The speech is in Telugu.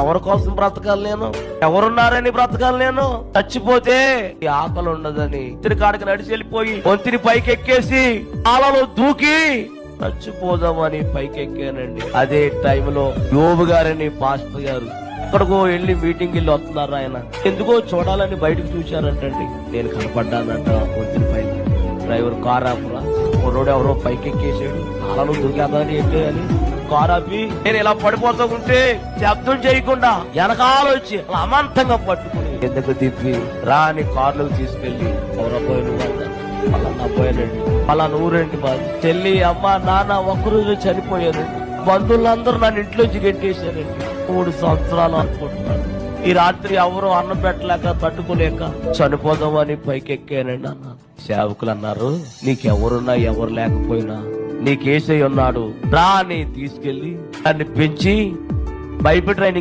ఎవరి కోసం బ్రతకాలి నేను? ఎవరున్నారని బ్రతకాలి నేను? చచ్చిపోతే ఈ ఆకలి ఉండదని ఇతని కాడికి నడిచి వెళ్ళిపోయి వంతిని పైకి ఎక్కేసి ఆలలో దూకి చచ్చిపోదామని పైకి ఎక్కానండి అదే టైంలో యోబు గారని పాస్టర్ గారు ఎక్కడికో వెళ్ళి మీటింగ్ వెళ్ళి వస్తున్నారు ఆయన. ఎందుకో చూడాలని బయటకు చూశారంటండి. నేను కనపడ్డానంట వంతిని పైకి. డ్రైవర్ కార్ ఆపురా. ఎవరో పైకి ఎక్కేసాడు కాలలో దూకేద్దామని ఏంటి అని. కార్ నేను ఇలా పడిపోతూ ఉంటే శబ్దం చేయకుండా వెనకాల వచ్చి అమాంతంగా పట్టుకుని ఎందుకు తిప్పి రాని కార్లోకి తీసుకెళ్ళి ఎవరో పోయిన పలానా పోయానండి పలానా ఊరండి చెల్లి అమ్మ నాన్న ఒక్కరోజు చనిపోయారు బంధువులందరూ నన్ను ఇంట్లోంచి గెట్టేశారండి మూడు సంవత్సరాలు అనుకుంటున్నాను. ఈ రాత్రి ఎవరు అన్నం పెట్టలేక తట్టుకోలేక చనిపోదామని అని ఎక్కానండి అన్నారు సేవకులు అన్నారు నీకెవరున్నా ఎవరు లేకపోయినా నీకేసై ఉన్నాడు. రా అని తీసుకెళ్ళి దాన్ని పెంచి బైబిల్ ట్రైనింగ్